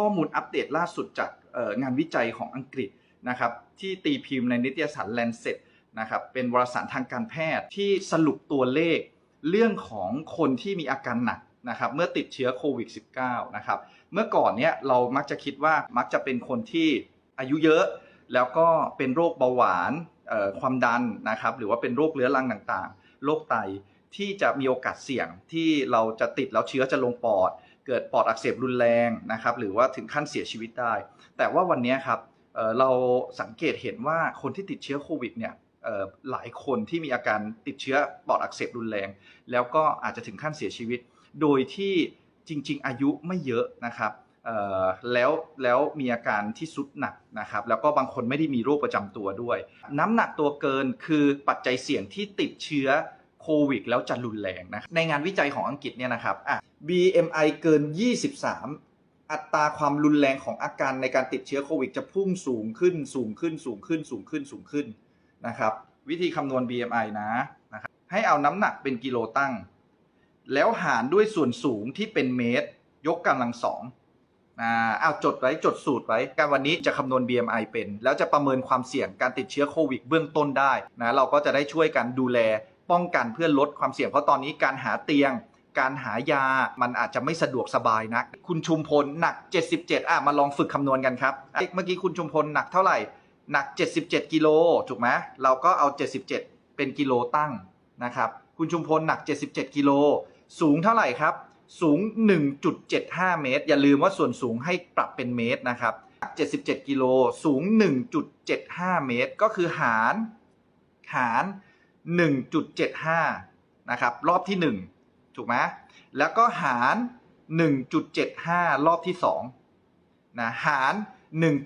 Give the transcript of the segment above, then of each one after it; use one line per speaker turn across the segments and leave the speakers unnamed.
ข้อมูลอัปเดตล่าสุดจากงานวิจัยของอังกฤษนะครับที่ตีพิมพ์ในนิตยสาร Lancet นะครับเป็นวารสารทางการแพทย์ที่สรุปตัวเลขเรื่องของคนที่มีอาการหนักนะครับเมื่อติดเชื้อโควิด -19 นะครับเมื่อก่อนเนี้ยเรามักจะคิดว่ามักจะเป็นคนที่อายุเยอะ แล้วก็เป็นโรคเบาหวานความดันนะครับหรือว่าเป็นโรคเรื้อรังต่างๆ โรคไตที่จะมีโอกาสเสี่ยงที่เราจะติดแล้วเชื้อจะลงปอด เกิดปอดอักเสบรุนแรงนะครับหรือว่าถึงขั้นเสียชีวิตได้ แต่ว่าวันนี้ครับเราสังเกตเห็นว่าคนที่ติดเชื้อโควิดเนี่ยหลายคนที่มีอาการติดเชื้อปอดอักเสบรุนแรง แล้วก็อาจจะถึงขั้นเสียชีวิต โดยที่จริง ๆ อายุไม่เยอะนะครับแล้วแล้วมีอาการที่สุดหนักนะครับแล้วก็บางคนไม่ได้มีโรคประจำตัวด้วย น้ำหนักตัวเกินคือปัจจัยเสี่ยงที่ติดเชื้อ โควิดแล้วจะรุนแรงนะในงานวิจัยของอังกฤษเนี่ยนะครับอะ BMI เกิน 23 อัตราความรุนแรงของอาการในการติดเชื้อโควิดจะพุ่งสูงขึ้นสูงขึ้นสูงขึ้นสูงขึ้นสูงขึ้นนะครับวิธีคำนวณ BMI นะนะครับให้เอาน้ำหนักเป็นกิโลตั้ง แล้วหารด้วยส่วนสูงที่เป็นเมตร ยกกำลังสองอ่าเอาจดไว้จดสูตรไว้การวันนี้จะคำนวณ BMI เป็น แล้วจะประเมินความเสี่ยงการติดเชื้อโควิดเบื้องต้นได้นะเราก็จะได้ช่วยกันดูแล ป้องกันเพื่อลดความเสี่ยงเพราะตอนนี้การหาเตียง การหายามันอาจจะไม่สะดวกสบายนัก คุณชุมพลหนัก 77อะมาลองฝึกคำนวณกันครับเอ้ยเมื่อกี้คุณชุมพลหนักเท่าไหร่หนัก 77กิโลถูกไหมเราก็เอา 77 เป็นกิโลตั้งนะครับคุณชุมพลหนัก 77กิโลสูงเท่าไหร่ครับสูง 1.75 เมตร อย่าลืมว่าส่วนสูงให้ปรับเป็นเมตรนะครับ 77 กิโล สูง 1.75 เมตร ก็คือหาร หาร 1.75 นะครับ รอบที่ 1 ถูกไหมแล้วก็หาร 1.75 รอบที่2นะหาร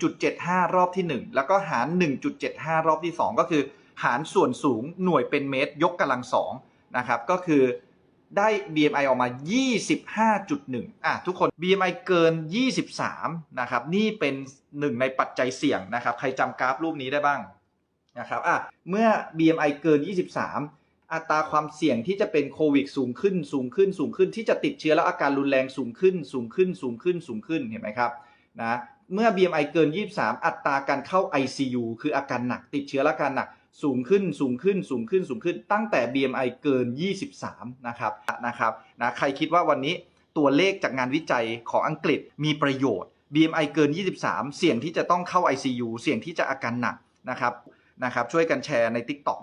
1.75 รอบที่ 1 แล้วก็หาร 1.75 รอบที่ 2 ก็คือ หารส่วนสูงหน่วยเป็นเมตร ยกกำลังสองนะครับ ก็คือได้ BMI ออกมา 25.1 อะทุกคน BMI เกิน 23 นะครับ นี่เป็นหนึ่งในปัจจัยเสี่ยงนะครับ ใครจำกราฟรูปนี้ได้บ้าง นะครับอะเมื่อ BMI เกิน 23 อัตราความเสี่ยงที่จะเป็นโควิดสูงขึ้นสูงขึ้นสูงขึ้นที่จะติดเชื้อแล้วอาการรุนแรงสูงขึ้นสูงขึ้นสูงขึ้นสูงขึ้นเห็นไหมครับนะเมื่อ BMI เกิน 23 อัตราการเข้า ICU คืออาการหนักติดเชื้อและอาการหนักสูงขึ้นสูงขึ้นสูงขึ้นสูงขึ้น ตั้งแต่ BMI เกิน 23 นะครับนะครับนะใครคิดว่าวันนี้ตัวเลขจากงานวิจัยของอังกฤษมีประโยชน์ BMI เกิน 23 เสี่ยงที่จะต้องเข้า ICU เสี่ยงที่จะอาการหนักนะครับ นะครับช่วยกันแชร์ใน TikTok